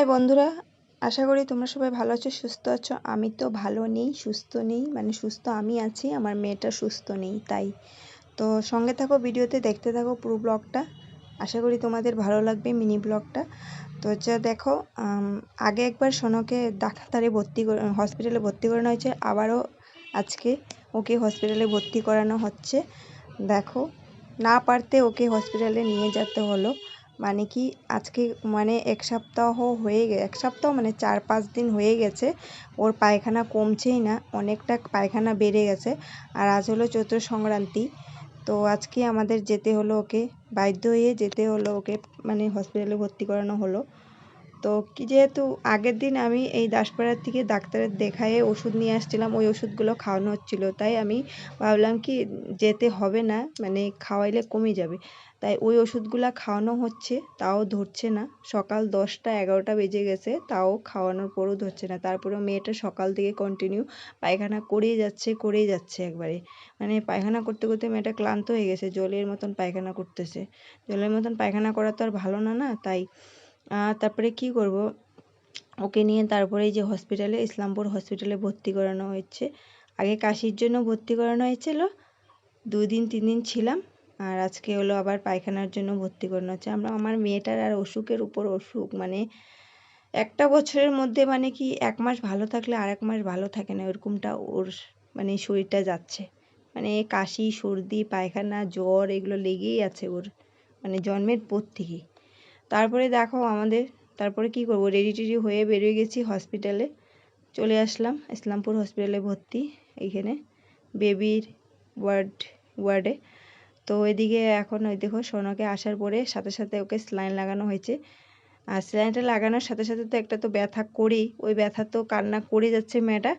High বন্ধুরা, আশা করি তোমরা সবাই ভালো আছো, সুস্থ আছো। আমি তো ভালো নেই, সুস্থ নেই মানে সুস্থ আমি আছি, আমার মেয়েটা সুস্থ নেই, তাই। তো সঙ্গে থাকো, ভিডিওতে দেখতে থাকো পুরো ব্লগটা। আশা করি তোমাদের ভালো লাগবে মিনি ব্লগটা। তো হচ্ছে দেখো আগে একবার সোনকে ডাক্তারে ভর্তি হসপিটালে ভর্তি করানো হয়েছে, আবারও আজকে ওকে হসপিটালে ভর্তি করানো হচ্ছে। দেখো, না পারতে ওকে হসপিটালে নিয়ে যেতে হলো। মানে কি আজকে মানে এক সপ্তাহ হয়ে গে, এক সপ্তাহ মানে চার পাঁচ দিন হয়ে গেছে, ওর পায়খানা কমছেই না, অনেকটা পায়খানা বেড়ে গেছে, আর আজ হলো চৈত্র সংক্রান্তি তো আজকে আমাদের যেতে হলো ওকে, বাধ্য হয়ে যেতে হলো ওকে মানে হসপিটালে ভর্তি করানো হলো। তো কি যেহেতু আগের দিন আমি এই দাসপাড়ার থেকে ডাক্তারের দেখায়ে ওষুধ নিয়ে আসছিলাম, ওই ওষুধগুলো খাওয়ানো হচ্ছিল। তাই আমি ভাবলাম কি যেতে হবে না মানে খাওয়াইলে কমে যাবে। তাই ওই ওষুধগুলো খাওয়ানো হচ্ছে, তাও ধরছে না। সকাল দশটা এগারোটা বেজে গেছে, তাও খাওয়ানোর পরও ধরছে না। তারপরে মেয়েটা সকাল থেকে কন্টিনিউ পায়খানা করেই যাচ্ছে করেই যাচ্ছে একবারে। মানে পায়খানা করতে করতে মেয়েটা ক্লান্ত হয়ে গেছে, জলের মতন পায়খানা করতেছে। জলের মতন পায়খানা করা তো আর ভালো না না? তাই তারপরে কি করব? ওকে নিয়ে তারপরে যে হসপিটালে ইসলামপুর হসপিটালে ভর্তি করানো হয়েছে। আগে কাশির জন্য ভর্তি করানো হয়েছিল। দিন তিন দিন ছিলাম। আর আজকে হলো আবার পায়খানার জন্য ভর্তি করানো হচ্ছে। আমরা, আমার মেয়েটার আর অসুখের উপর অসুখ মানে একটা বছরের মধ্যে মানে কি এক মাস ভালো থাকলে আর এক মাস ভালো থাকে না ওরকমটা ওর মানে শরীরটা যাচ্ছে। মানে কাশি, সর্দি, পায়খানা, জ্বর, এগুলো লেগেই আছে ওর মানে জন্মের পর থেকেই। তারপরে দেখো আমাদের, তারপরে কি করব? রেডি টেডি হয়ে বেরিয়ে গেছি হসপিটালে চলে আসলাম, ইসলামপুর হসপিটালে ভর্তি এইখানে বেবির ওয়ার্ড ওয়ার্ডে তো ওইদিকে এখন ওই দেখো সোনাকে আসার পরে সাথে সাথে ওকে স্লাইন লাগানো হয়েছে। আর স্যালাইনটা লাগানোর সাথে সাথে তো একটা তো ব্যথা করেই, ওই ব্যথা তো কান্না করে যাচ্ছে মেয়েটা।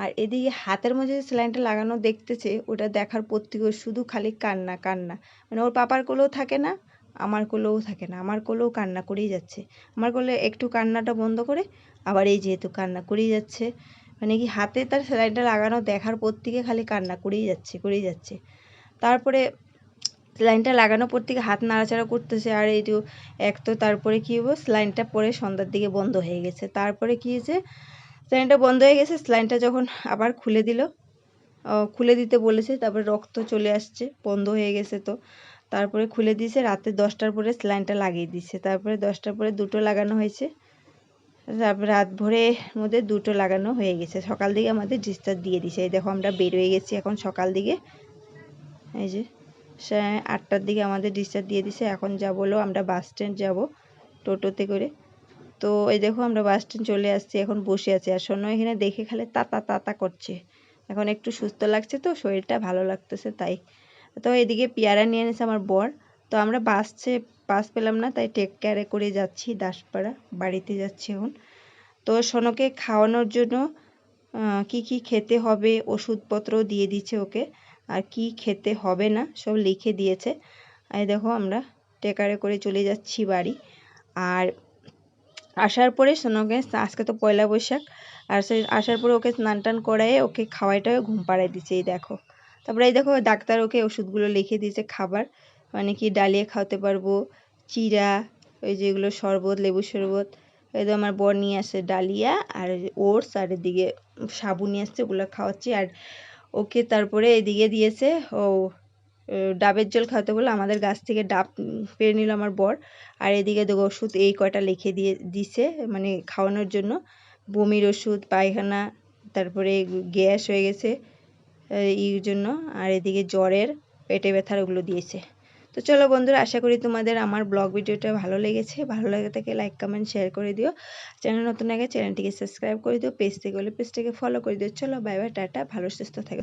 আর এদিকে হাতের মধ্যে যে স্যালাইনটা লাগানো দেখতেছে, ওটা দেখার পর থেকে শুধু খালি কান্না কান্না। মানে ওর পাপার কোলেও থাকে না আমার কোলেও থাকে না, আমার কোলেও কান্না করেই যাচ্ছে। আমার কোলে একটু কান্নাটা বন্ধ করে, আবার এই যেহেতু কান্না করেই যাচ্ছে মানে কি হাতে তার স্যালাইনটা লাগানো, দেখার পর থেকে খালি কান্না করেই যাচ্ছে করেই যাচ্ছে। তারপরে স্যালাইনটা লাগানোর পর থেকে হাত নাড়াচাড়া করতেছে, আর এই এক তো তারপরে কী হব, স্যালাইনটা পরে সন্ধ্যার দিকে বন্ধ হয়ে গেছে। তারপরে কী হয়েছে, স্যালাইনটা বন্ধ হয়ে গেছে, স্যালাইনটা যখন আবার খুলে দিল খুলে দিতে বলেছে, তারপরে রক্ত চলে আসছে, বন্ধ হয়ে গেছে তো। তারপরে খুলে দিয়েছে, রাতে দশটার পরে স্যালাইনটা লাগিয়ে দিচ্ছে তারপরে দশটার পরে দুটো লাগানো হয়েছে। তারপর রাত ভোরের মধ্যে দুটো লাগানো হয়ে গেছে। সকাল দিকে আমাদের ডিসচার্জ দিয়ে দিছে এই দেখো আমরা বেরোয় গেছি এখন সকাল দিকে। এই যে আটটার দিকে আমাদের ডিসচার্জ দিয়ে দিছে এখন যা বলো আমরা বাস স্ট্যান্ড যাব টোটোতে করে। তো এই দেখো আমরা বাস স্ট্যান্ড চলে আসছি, এখন বসে আছি। আর শোনো, এখানে দেখে খালে তাতা তাতা করছে। এখন একটু সুস্থ লাগছে তো, শরীরটা ভালো লাগতেছে, তাই। তো এদিকে পেয়ারা নিয়ে এনেছে আমার বর। তো আমরা বাসছে বাস পেলাম না, তাই টেক কেয়ারে করে যাচ্ছি, দাসপাড়া বাড়িতে যাচ্ছি এখন। তো সোনকে খাওয়ানোর জন্য কি কি খেতে হবে, ওষুধপত্র দিয়ে দিচ্ছে ওকে। আর কি খেতে হবে না, সব লিখে দিয়েছে। আর দেখো আমরা টেকারে করে চলে যাচ্ছি বাড়ি। আর আসার পরে সোনকে আজকে তো পয়লা বৈশাখ, আর সে আসার পরে ওকে স্নান টান করায় ওকে খাওয়াইটাও ঘুম পাড়াই দিচ্ছে, এই দেখো। তারপরে এই দেখো ডাক্তার ওকে ওষুধগুলো লিখে দিয়েছে খাবার। মানে কি ডালিয়ে খাওয়াতে পারব চিরা ওই যেগুলো শরবত লেবু শরবত। এই তো আমার বর নিয়ে আসছে ডালিয়া আর ওটস আর এদিকে সাবু নিয়ে আসছে, ওগুলো খাওয়াচ্ছি। আর ওকে তারপরে এদিকে দিয়েছে, ও ডাবের জল খাওয়াতে বলে আমাদের গাছ থেকে ডাব পেরে নিল আমার বর। আর এদিকে দেখো ওষুধ এই কয়টা লিখে দিয়ে, দিছে মানে খাওয়ানোর জন্য। বমির ওষুধ, পায়খানা, তারপরে গ্যাস হয়ে গেছে। এই জন্য। আর এদিকে জ্বরের পেটে ব্যথার ওগুলো দিয়েছে। তো চলো বন্ধুরা, আশা করি তোমাদের আমার ব্লগ ভিডিওটা ভালো লেগেছে। ভালো লাগে থাকে লাইক, কমেন্ট, শেয়ার করে দিও। চ্যানেল নতুন আগে চ্যানেলটিকে সাবস্ক্রাইব করে দিও। পেজ থেকে হলে পেজটাকে ফলো করে দিও। চলো বাই বাই টাটা। ভালো, সুস্থ থাকে।